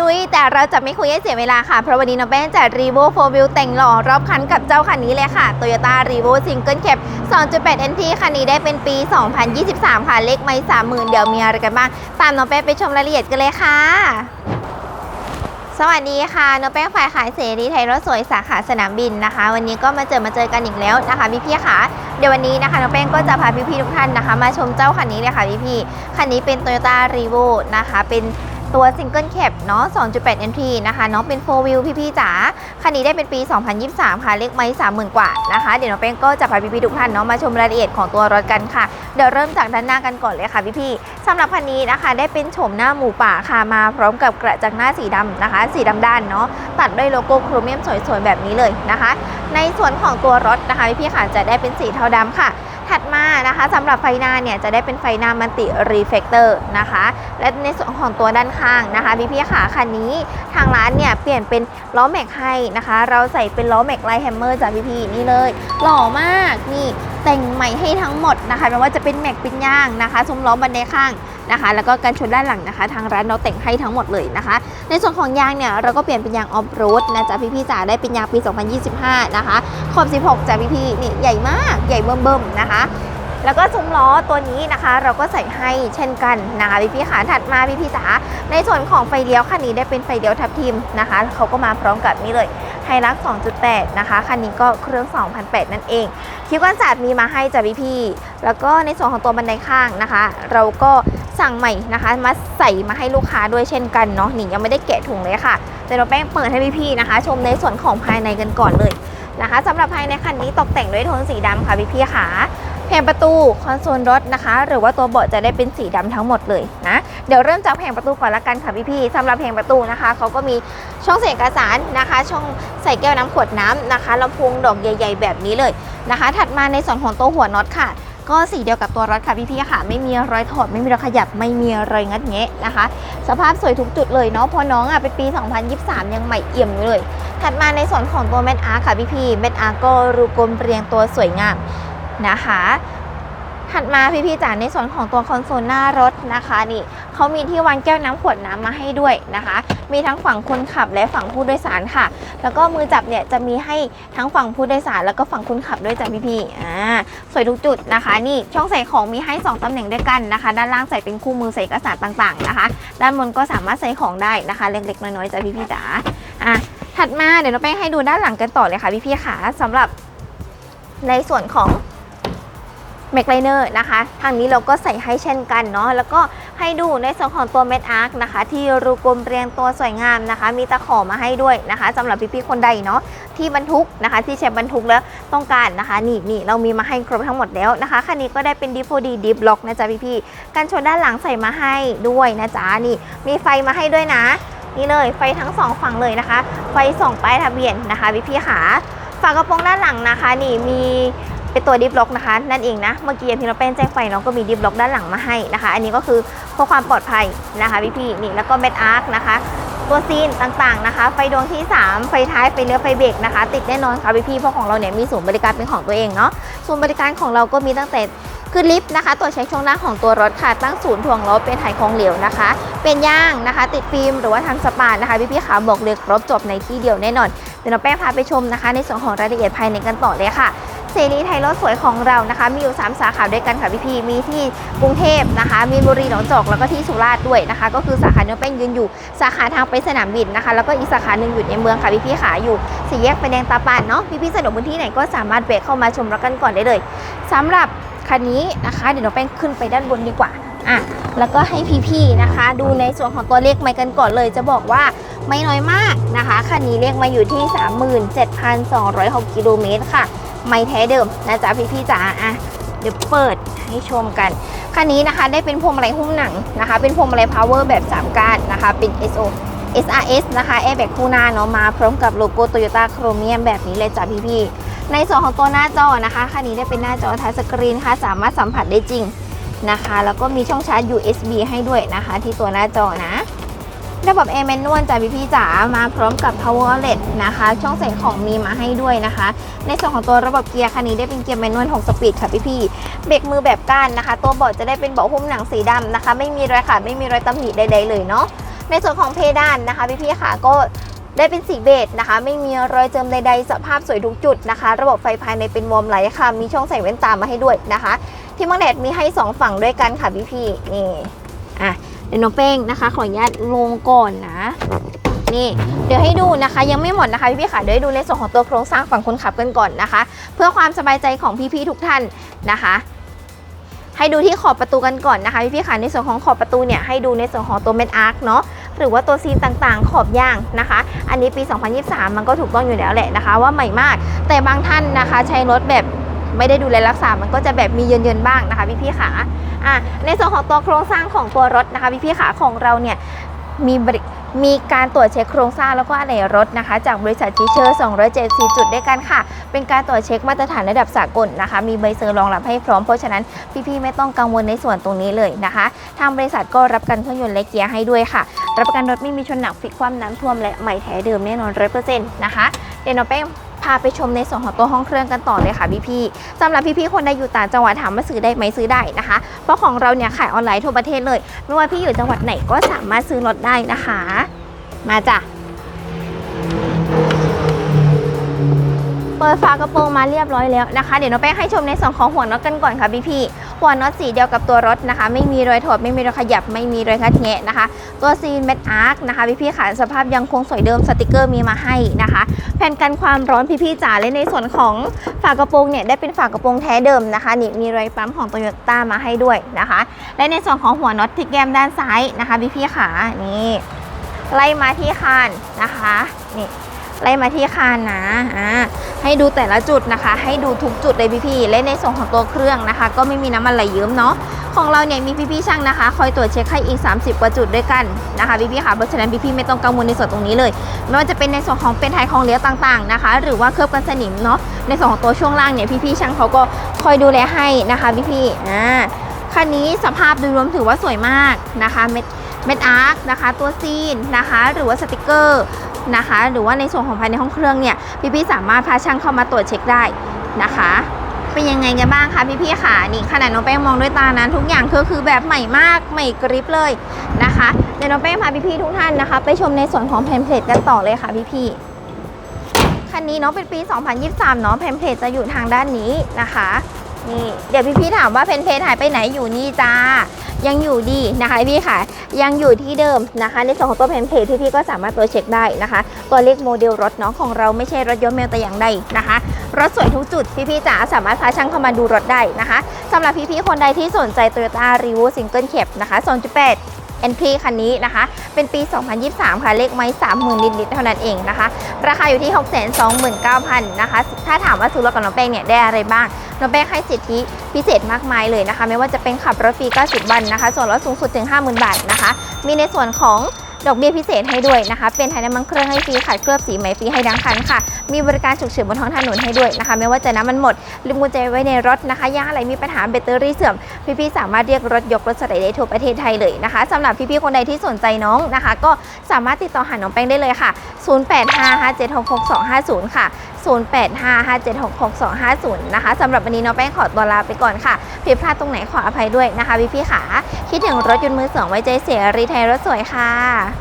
ลุย แต่เราจะไม่คุยให้เสียเวลาค่ะ เพราะวันนี้น้องแป้งจะรีโวโฟวิลแต่งหล่อรอบคันกับเจ้าคันนี้เลยค่ะ Toyota r e v o Single Cab 2.8 NT คันนี้ได้เป็นปี 2023 ค่ะ เลขไม่30,000 เดี๋ยวมีอะไรกันบ้าง ตามน้องแป้งไปชมรายละเอียดกันเลยค่ะสวัสดีค่ะน้องแป้งฝ่ายขายเสรีไทยรถสวยสาขาสนามบินนะคะ วันนี้ก็มาเจอมาเจอกันอีกแล้วนะคะพี่พี่ๆค่ะเดี๋ยววันนี้นะคะน้องแป้งก็จะพาพี่พี่ๆทุกท่านนะคะ มาชมเจ้าคันนี้เลยค่ะพี่พี่ๆคันนี้เป็น Toyota r e v o นะคะ เป็น ตัว Single Cab เนาะ 2.8 NT นะคะเนาะเป็น 4 Wheel พี่พี่ๆจ๋า คันนี้ได้เป็นปี 2023 ค่ะ เลขไม่30,000 กว่านะคะ เดี๋ยวน้องแป้งก็จะพาพี่ๆทุกท่านเนาะมาชมรายละเอียดของตัวรถกันค่ะ เดี๋ยวเริ่มจากด้านหน้ากันก่อนเลยค่ะพี่ๆสำหรับคันนี้นะคะ ได้เป็นโฉมหน้าหมูป่าค่ะ มาพร้อมกับกระจังหน้าสีดำนะคะ สีดำด้านเนาะ ตัดด้วยโลโก้โครเมียมสวยๆแบบนี้เลยนะคะ ในส่วนของตัวรถนะคะพี่ๆค่ะ จะได้เป็นสีเทาดำค่ะ ถัดมานะคะสำหรับไฟหน้าเนี่ยจะได้เป็นไฟหน้ามันติรีเฟกเตอร์นะคะ และในส่วนของตัวด้านข้างนะคะพี่พี่ๆค่ะคันนี้ทางร้านเนี่ยเปลี่ยนเป็นล้อแม็กให้นะคะ เราใส่เป็นล้อแม็กไลท์แฮมเมอร์จากพี่พี่ๆนี่เลย หล่อมากนี่แต่งใหม่ให้ทั้งหมดนะคะไม่ว่าจะเป็นแม็กเป็นย่างนะคะซุ้มล้อบันไดข้าง นะคะ แล้วก็กันชนด้านหลังนะคะ ทางร้านเราแต่งให้ทั้งหมดเลยนะคะ ในส่วนของยางเนี่ยเราก็เปลี่ยนเป็นยางออฟโรดนะจ๊ะพี่ๆจ๋าได้เป็นยางปี 2025 นะคะ ขอบ 16จ้ะพี่ๆนี่ใหญ่มากใหญ่เบิ่มๆนะคะแล้วก็ซุ้มล้อตัวนี้นะคะ เราก็ใส่ให้เช่นกันนะคะพี่ๆขาถัดมาพี่ๆจ๋าในส่วนของไฟเลี้ยวคันนี้ได้เป็นไฟเลี้ยวทับทิมนะคะเขาก็มาพร้อมกับนี่เลยไฮรัก 2.8 นะคะคันนี้ก็เครื่อง 2008 นั่นเองคิ้วกันศาสตร์มีมาให้จ้ะพี่ๆแล้วก็ในส่วนของตัวบันไดข้างนะคะ เราก็ สั่งใหม่นะคะ มาใส่มาให้ลูกค้าด้วยเช่นกันเนาะนี่ยังไม่ได้แกะถุงเลยค่ะแต่เราแป้งเปิดให้พี่ๆนะคะ ชมในส่วนของภายในกันก่อนเลยนะคะสำหรับภายในคันนี้ตกแต่งด้วยโทนสีดำค่ะพี่ๆค่ะแผงประตูคอนโซลรถนะคะ หรือว่าตัวเบาะจะได้เป็นสีดำทั้งหมดเลยนะเดี๋ยวเริ่มจากแผงประตูก่อนละกันค่ะพี่ๆสำหรับแผงประตูนะคะเขาก็มีช่องเสียงเอกสารนะคะ ช่องใส่แก้วน้ำขวดน้ำนะคะลำโพงดอกใหญ่ ๆ แบบนี้เลยนะคะ ถัดมาในส่วนของตัวหัวน็อตค่ะ ก็สีเดียวกับตัวรถค่ะพี่ๆค่ะ ไม่มีรอยถอดไม่มีรอยขยับไม่มีรอยงัดแงะนะคะ สภาพสวยทุกจุดเลยเนาะพอน้องอะเป็นปี 2023 ยังใหม่เอี่ยมอยู่เลยถัดมาในส่วนของตัวเม็ดอาร์ค่ะพี่ๆเม็ดอาร์ก็รูกลมเรียงตัวสวยงามนะคะ ถัดมาพี่ๆจ๋าในส่วนของตัวคอนโซลหน้ารถนะคะนี่เขามีที่วางแก้วน้ำขวดน้ำมาให้ด้วยนะคะ มีทั้งฝั่งคนขับและฝั่งผู้โดยสารค่ะ แล้วก็มือจับเนี่ยจะมีให้ทั้งฝั่งผู้โดยสาร แล้วก็ฝั่งคนขับด้วยจ้ะพี่ๆอ่าสวยทุกจุดนะคะ นี่ช่องใส่ของมีให้ 2ตำแหน่งด้วยกันนะคะ ด้านล่างใส่เป็นคู่มือใส่เอกสารต่างๆนะคะ ด้านบนก็สามารถใส่ของได้นะคะเล็กๆน้อยๆจ้ะพี่ๆจ๋าอะถัดมาเดี๋ยวเราไปให้ดูด้านหลังกันต่อเลยค่ะพี่ๆค่ะสำหรับในส่วนของ แม็กไลเนอร์นะคะ ทางนี้เราก็ใส่ให้เช่นกันเนาะ แล้วก็ให้ดูในส่วนของตัวเม็ดอาร์คนะคะ ที่รูกลมเรียงตัวสวยงามนะคะ มีตะขอมาให้ด้วยนะคะสำหรับพี่ๆคนใดเนาะที่บรรทุกนะคะ ที่ใช้บรรทุกแล้วต้องการนะคะนี่นี่เรามีมาให้ครบทั้งหมดแล้วนะคะคันนี้ก็ได้เป็น D4D Deep Lock นะจ๊ะพี่ๆกันชนด้านหลังใส่มาให้ด้วยนะจ๊ะนี่ มีไฟมาให้ด้วยนะ นี่เลยไฟทั้งสองฝั่งเลยนะคะ ไฟส่องป้ายทะเบียนนะคะพี่ๆขาฝากระโปรงด้านหลังนะคะ นี่มี เป็นตัวดิฟล็อกนะคะ นั่นเองนะ เมื่อกี้อย่างที่เราเป็นแจ้งไฟน้องก็มีดิฟล็อกด้านหลังมาให้นะคะ อันนี้ก็คือเพื่อความปลอดภัยนะคะพี่พี่นี่แล้วก็เม็ดอาร์คนะคะ ตัวซีนต่างๆนะคะ ไฟดวงที่ 3 ไฟท้ายไฟเลี้ยวไฟเบรกนะคะ ติดแน่นอนค่ะพี่พี่เพราะของเราเนี่ยมีศูนย์บริการเป็นของตัวเองเนาะศูนย์บริการของเราก็มีตั้งแต่ขึ้นลิฟต์นะคะตัวเช็คช่วงหน้าของตัวรถค่ะ ตั้งศูนย์ถ่วงลบเป็นถ่ายของเหลวนะคะ เป็นย่างนะคะ ติดฟิล์มหรือว่าทำสปานะคะพี่พี่ๆขาบอกเลยครบจบในที่เดียวแน่นอนเดี๋ยวเราแป้งพาไปชมนะคะ ในส่วนของรายละเอียดภายในกันต่อเลยค่ะ เสรีไทยรถสวยของเรานะคะ มีอยู่ 3 สาขาด้วยกันค่ะพี่พีมีที่กรุงเทพนะคะมีนบุรีหนองจอกแล้วก็ที่สุราษฎร์ด้วยนะคะ ก็คือสาขาเนื้อแป้งยืนอยู่สาขาทางไปสนามบินนะคะ แล้วก็อีกสาขาหนึ่งอยู่ในเมืองค่ะพี่พีขาอยู่สี่แยกไฟแดงตาปานเนาะพี่พีสะดวกพื้นที่ไหนก็สามารถแวะเข้ามาชมรถกันก่อนได้เลยสำหรับคันนี้นะคะเดี๋ยวน้องแป้งขึ้นไปด้านบนดีกว่าอะแล้วก็ให้พี่ๆนะคะ ดูในส่วนของตัวเลขไมค์กันก่อนเลย จะบอกว่าไม่น้อยมากนะคะคันนี้เลขมาอยู่ที่ 37,206กิโลเมตรค่ะ ไม่แท้เดิมนะจ๊ะพี่ๆจ๋าอะเดี๋ยวเปิดให้ชมกันคันนี้นะคะได้เป็นพวงมาลัยหุ้มหนังนะคะ เป็นพวงมาลัย power แบบ3ก้านนะคะ เป็น SO SRS นะคะแอร์แบ็กคู่หน้าเนาะมาพร้อมกับโลโก้ Toyota โครเมียมแบบนี้เลยจ้ะพี่ๆในส่วนของตัวหน้าจอนะคะคันนี้ได้เป็นหน้าจอทัชสกรีนค่ะสามารถสัมผัสได้จริงนะคะ แล้วก็มีช่องชาร์จ USB ให้ด้วยนะคะ ที่ตัวหน้าจอนะ ระบบ a อ r manual จ้ะพี่พี่จ๋ามาพร้อมกับ power outlet นะคะ ช่องใส่ของมีมาให้ด้วยนะคะ ในส่วนของตัวระบบเกียร์คันนี้ได้เป็นเกียร์แมนนวล6สปีดค่ะพี่พี่เบรกมือแบบก้านนะคะ ตัวเบาะจะได้เป็นเบาะหุ้มหนังสีดำนะคะ ไม่มีรอยขาดไม่มีรอยตำหนิใดๆเลยเนาะในส่วนของเพดานนะคะพี่ๆค่ะก็ได้เป็นสีเบจนะคะ ไม่มีรอยเจิมใดๆ สภาพสวยทุกจุดนะคะ ระบบไฟภายในเป็นวอร์มไลท์ค่ะ มีช่องใส่แว่นตามาให้ด้วยนะคะ ที่มังแดดมีให้ 2 ฝั่งด้วยกันค่ะพี่ๆนี่อะ เดี๋ยวน้องเป้งนะคะ ขออนุญาตลงก่อนนะ นี่เดี๋ยวให้ดูนะคะ ยังไม่หมดนะคะพี่ๆค่ะเดี๋ยวให้ดูในส่วนของตัวโครงสร้างฝั่งคนขับกันก่อนนะคะ เพื่อความสบายใจของพี่ๆทุกท่านนะคะให้ดูที่ขอบประตูกันก่อนนะคะพี่ๆค่ะในส่วนของขอบประตูเนี่ยให้ดูในส่วนของตัวเม็ดอาร์คเนาะหรือว่าตัวซีนต่างๆ ขอบยางนะคะ อันนี้ปี 2023 มันก็ถูกต้องอยู่แล้วแหละนะคะ ว่าใหม่มาก แต่บางท่านนะคะ ใช้รถแบบไม่ได้ดูแลรักษา มันก็จะแบบมีเยินๆบ้างนะคะพี่ๆค่ะ อะในส่วนของตัวโครงสร้างของตัวรถนะคะพี่ๆค่ะของเราเนี่ยมีมีการตรวจเช็คโครงสร้างแล้วก็อะไหล่รถนะคะ จากบริษัททีเชอร์ 274 จุดด้วยกันค่ะ เป็นการตรวจเช็คมาตรฐานระดับสากลนะคะ มีใบเซอร์รองรับให้พร้อม เพราะฉะนั้นพี่ๆไม่ต้องกังวลในส่วนตรงนี้เลยนะคะ ทางบริษัทก็รับการเครื่องยนต์และเกียร์ให้ด้วยค่ะ รับประกันรถไม่มีชนหนักฟิกความน้ำท่วมและใหม่แท้เดิมแน่นอน100%นะคะ เดี๋ยวน้องแป้ พาไปชมในส่วนของตัวห้องเครื่องกันต่อเลยค่ะพี่ๆสำหรับพี่ๆคนใดอยู่ต่างจังหวัดถามว่าซื้อได้ไหมซื้อได้นะคะ เพราะของเราเนี่ยขายออนไลน์ทั่วประเทศเลยไม่ว่าพี่อยู่จังหวัดไหนก็สามารถซื้อรถได้นะคะ มาจ้ะเปิดฝากระโปรงมาเรียบร้อยแล้วนะคะ เดี๋ยวน้องแป้งให้ชมในส่วนของหัวนกกันก่อนค่ะพี่พี่ๆ หัวน็อตสีเดียวกับตัวรถนะคะ ไม่มีรอยถอดไม่มีรอยขยับไม่มีรอยคัดแงะนะคะ ตัวซีนเม็ดอาร์คนะคะพี่พี่ๆค่ะสภาพยังคงสวยเดิมสติกเกอร์มีมาให้นะคะ แผ่นกันความร้อนพี่พี่ๆจ๋าและในส่วนของฝากระโปรงเนี่ยได้เป็นฝากระโปรงแท้เดิมนะคะนี่มีรอยปั๊มของโตโยต้ามาให้ด้วยนะคะ และในส่วนของหัวน็อตที่แก้มด้านซ้ายนะคะพี่พี่ๆค่ะนี่ไล่มาที่คานนะคะนี่ ไล่มาที่คานนะอ่าให้ดูแต่ละจุดนะคะ ให้ดูทุกจุดเลยพี่ๆและในส่วนของตัวเครื่องนะคะ ก็ไม่มีน้ำมันไหลเยิ้มเนาะของเราเนี่ยมีพี่ๆช่างนะคะ คอยตรวจเช็คให้อีก 30 กว่าจุดด้วยกันนะคะพี่ๆค่ะเพราะฉะนั้นพี่ๆไม่ต้องกังวลในส่วนตรงนี้เลย ไม่ว่าจะเป็นในส่วนของเป็นไทยของเหลี้ยวต่างๆนะคะ หรือว่าเคลือบกันสนิมเนาะในส่วนของตัวช่วงล่างเนี่ยพี่ๆช่างเขาก็คอยดูแลให้นะคะพี่ๆอ่าคันนี้สภาพโดยรวมถือว่าสวยมากนะคะเม็ดเม็ดอาร์คนะคะ ตัวซีนนะคะ หรือว่าสติกเกอร์ นะคะ หรือว่าในส่วนของภายในห้องเครื่องเนี่ยพี่ๆสามารถพาช่างเข้ามาตรวจเช็คได้นะคะเป็นยังไงกันบ้างคะพี่ๆค่ะนี่ขนาดน้องแป้งมองด้วยตานั้นทุกอย่างก็คือแบบใหม่มากใหม่กริบเลยนะคะเดี๋ยวน้องแป้งพาพี่ๆทุกท่านนะคะ ไปชมในส่วนของแพมเพลตกันต่อเลยค่ะพี่ๆคันนี้เนาะเป็นปี 2023 เนาะแพมเพลตจะอยู่ทางด้านนี้นะคะนี่เดี๋ยวพี่ๆถามว่าเพนเพลตหายไปไหนอยู่นี่จ้า ยังอยู่ดีนะคะพี่ค่ะ ยังอยู่ที่เดิมนะคะ ในส่วนของตัวแพนเพจที่พี่ก็สามารถตัวจเช็คได้นะคะตัวเลขโมเดลรถเนาะของเราไม่ใช่รถยนต์แมวแต่อย่างใดนะคะ รถสวยทุกจุดพี่ๆจ๋าสามารถพาช่างเข้ามาดูรถได้นะคะสำหรับพี่ๆคนใดที่สนใจ Toyota r e v o Single Cab นะคะ2.8 NP คันนี้นะคะ เป็นปี 2023 ค่ะ เลขไม้30,000 นิดๆเท่านั้นเองนะคะ ราคาอยู่ที่ 629,000 นะคะ ถ้าถามว่าซื้อรถกับน้องแป้งเนี่ยได้อะไรบ้าง น้องแป้งให้สิทธิพิเศษมากมายเลยนะคะ ไม่ว่าจะเป็นขับรถฟรี 90 วันนะคะ ส่วนลดสูงสุดถึง 50,000 บาทนะคะ มีในส่วนของ ดอกเบี้ยพิเศษให้ด้วยนะคะ เป็นไทยน้ำมันเครื่องให้ฟรีขายเคลือบสีใหม่ฟรีให้ดังคันค่ะ มีบริการฉุกเฉินบนท้องถนนให้ด้วยนะคะ ไม่ว่าจะน้ำมันหมด ลืมกุญแจไว้ในรถนะคะยางอะไรมีปัญหาแบตเตอรี่เสื่อม พี่ๆสามารถเรียกรถยกรถสไลด์ได้ทั่วประเทศไทยเลยนะคะสำหรับพี่ๆคนใดที่สนใจน้องนะคะ ก็สามารถติดต่อหาน้องแป้งได้เลยค่ะ 0855766250 ค่ะ 0855766250 นะคะสำหรับวันนี้น้องแป้งขอตัวลาไปก่อนค่ะผิดพลาดตรงไหนขออภัยด้วยนะคะพี่ๆค่ะ คิดถึงรถยนต์มือสองไว้ใจเสียรีไทยรถสวยค่ะ